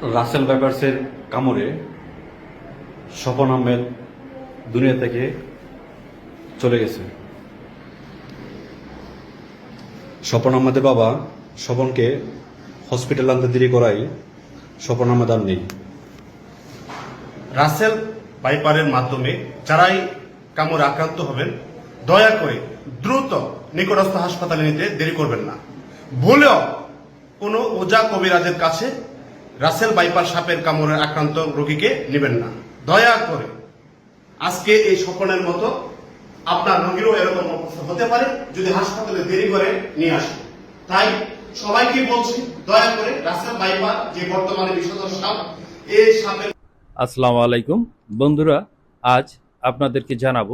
রাসেল ব্যাপার্সের কামড়ে স্বপন আহমেদ দুনিয়া থেকে চলে গেছে। স্বপন আহমেদের বাবা স্বপনকে হসপিটাল আনতে দেরি করাই স্বপন আহমেদ আর নেই। রাসেল বাইপারের মাধ্যমে যারাই কামড়ে আক্রান্ত হবেন, দয়া করে দ্রুত নিকটস্থ হাসপাতালে নিতে দেরি করবেন না। ভুলেও কোনো ওজা কবিরাজের কাছে রাসেল বাইপার সাপের কামড়ে আক্রান্ত রোগীকে নেবেন না। দয়া করে আজকে এই স্বপনের মতো আপনার রোগীরও এরকম অবস্থা হতে পারে, যদি হাসপাতালে দেরি করে নিয়ে আসে। তাই সবাইকে বলছি, দয়া করে রাসেল যে বর্তমানে বিষধর সাপ এই সাপের আসসালামু আলাইকুম। বন্ধুরা, আজ আপনাদেরকে জানাব,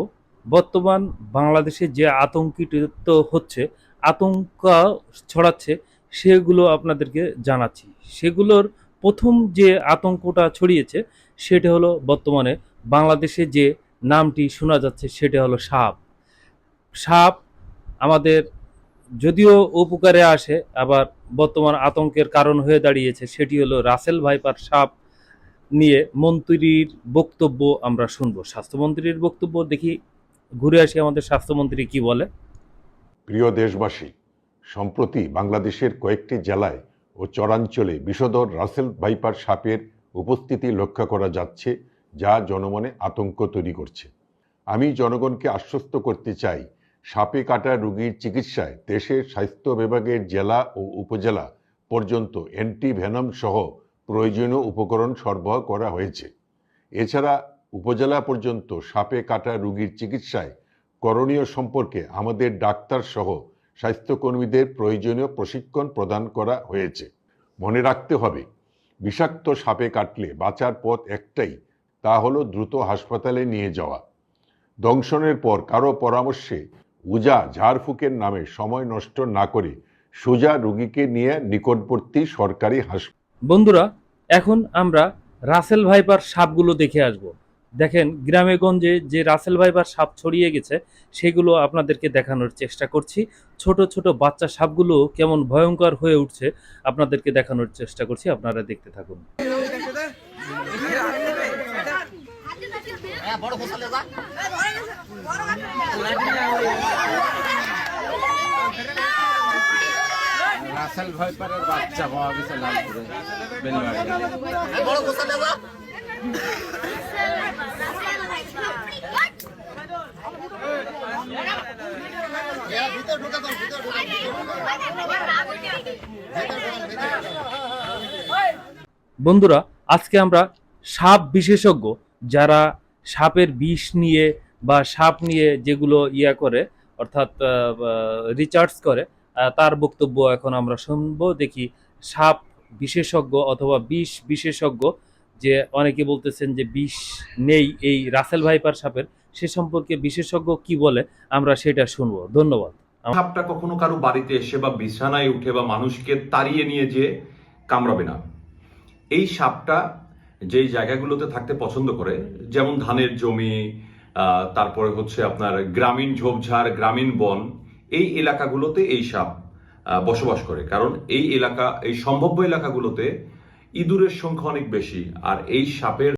বর্তমান বাংলাদেশে যে আতঙ্কিত হচ্ছে, আতঙ্ক ছড়াচ্ছে, সেগুলো আপনাদেরকে জানাচ্ছি। সেগুলোর প্রথম যে আতঙ্কটা ছড়িয়েছে সেটা হলো বর্তমানে বাংলাদেশে যে নামটি শোনা যাচ্ছে সেটা হলো সাপ। সাপ আমাদের যদিও উপকারে আসে, আবার বর্তমান আতঙ্কের কারণ হয়ে দাঁড়িয়েছে সেটি হলো রাসেল ভাইপার সাপ নিয়ে মন্ত্রীর বক্তব্য আমরা শুনব। স্বাস্থ্যমন্ত্রীর বক্তব্য দেখি, ঘুরে আসি আমাদের স্বাস্থ্যমন্ত্রী কি বলে। প্রিয় দেশবাসী, সম্প্রতি বাংলাদেশের কয়েকটি জেলায় ও চরাঞ্চলে বিষধর রাসেল ভাইপার সাপের উপস্থিতি লক্ষ্য করা যাচ্ছে, যা জনমনে আতঙ্ক তৈরি করছে। আমি জনগণকে আশ্বস্ত করতে চাই, সাপে কাটা রোগীর চিকিৎসায় দেশের স্বাস্থ্য বিভাগের জেলা ও উপজেলা পর্যন্ত অ্যান্টিভেনম সহ প্রয়োজনীয় উপকরণ সরবরাহ করা হয়েছে। এছাড়া উপজেলা পর্যন্ত সাপে কাটা রোগীর চিকিৎসায় করণীয় সম্পর্কে আমাদের ডাক্তার সহ স্বাস্থ্যকর্মীদের প্রয়োজনীয় প্রশিক্ষণ প্রদান করা হয়েছে। মনে রাখতে হবে, বিষাক্ত সাপে কাটলে বাঁচার পথ একটাই, তা হলো দ্রুত হাসপাতালে নিয়ে যাওয়া। দংশনের পর কারও পরামর্শে উজা ঝাড়ফুঁকের নামে সময় নষ্ট না করে সোজা রোগীকে নিয়ে নিকটবর্তী সরকারি হাসপাতাল বন্ধুরা, এখন আমরা রাসেল ভাইপার সাপগুলো দেখে আসব। দেখেন গ্রামে গঞ্জে যে রাসেল ভাইবার সাপ ছড়িয়ে গেছে, সেগুলো আপনাদেরকে দেখানোর চেষ্টা করছি। ছোট ছোট বাচ্চা সাপগুলো কেমন ভয়ঙ্কর হয়ে উঠছে, আপনাদেরকে দেখানোর চেষ্টা করছি। আপনারা দেখতে থাকুন। বাচ্চা বন্ধুরা, আজকে আমরা সাপ বিশেষজ্ঞ যারা সাপের বিষ নিয়ে বা সাপ নিয়ে যেগুলো ইয়া করে, অর্থাৎ রিচার্জ করে তার বক্তব্য এখন আমরা শুনব। দেখি সাপ বিশেষজ্ঞ অথবা বিষ বিশেষজ্ঞ, যে অনেকে বলতেছেন যে বিষ নেই এই রাসেল ভাইপার সাপের, সে সম্পর্কে বিশেষজ্ঞ কি বলে আমরা সেটা শুনব। ধন্যবাদ। সাপটা কখনো কারও বাড়িতে এসে বা বিছানায় উঠে বা মানুষকে তাড়িয়ে নিয়ে যে কামড়াবে না। এই সাপটা যেই জায়গাগুলোতে থাকতে পছন্দ করে, যেমন ধানের জমি তারপরে হচ্ছে আপনার গ্রামীণ ঝোপঝাড়, গ্রামীণ বন এই এলাকাগুলোতে এই সাপ বসবাস করে। কারণ এই এলাকা, এই সম্ভাব্য এলাকাগুলোতে ইঁদুরের সংখ্যা অনেক বেশি, আর এই সাপের